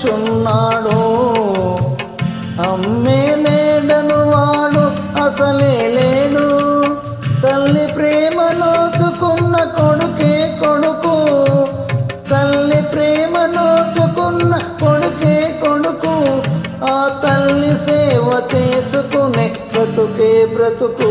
మనుషున్నాడో అమ్మే లేడను వాడు అసలే లేడు. తల్లి ప్రేమ నోచుకున్న కొడుకే కొడుకు. తల్లి ప్రేమ నోచుకున్న కొడుకే కొడుకు. ఆ తల్లి సేవ చేసుకునే బ్రతుకే బ్రతుకు.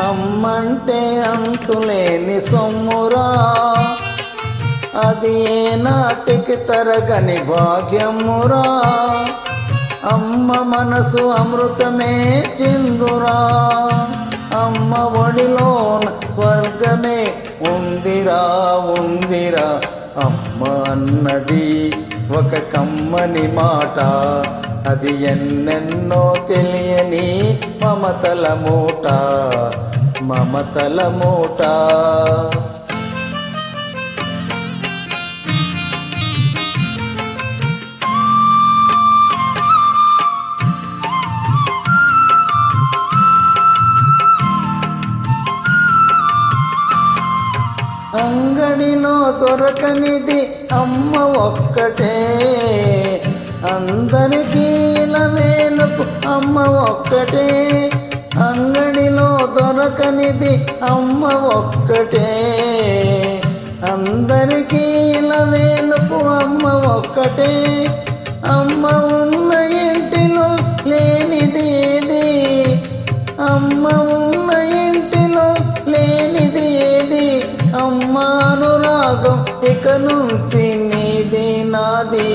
అమ్మంటే అంతులేని సొమ్మురా. అది ఏ నాటికి తరగని భాగ్యమురా. అమ్మ మనసు అమృతమే చిందురా. అమ్మ ఒడిలోన స్వర్గమే ఉందిరా ఉందిరా. అమ్మ అన్నది ఒక కమ్మని మాట. అది ఎన్నెన్నో తెలియని మమతల మూట మమతల మూట. అంగడిలో దొరకనిది అమ్మ ఒక్కటే. అందరికీ వేలుపు అమ్మ ఒక్కటే. అంగడిలో దొరకనిది అమ్మ ఒక్కటే. అందరికీ వేలుపు అమ్మ ఒక్కటే. అమ్మ ఉన్న ఇంటిలో లేనిది ఏది? అమ్మ ఉన్న ఇంటిలో లేనిది ఏది? అమ్మ అనురాగం ఇక నుంచి నీది నాది.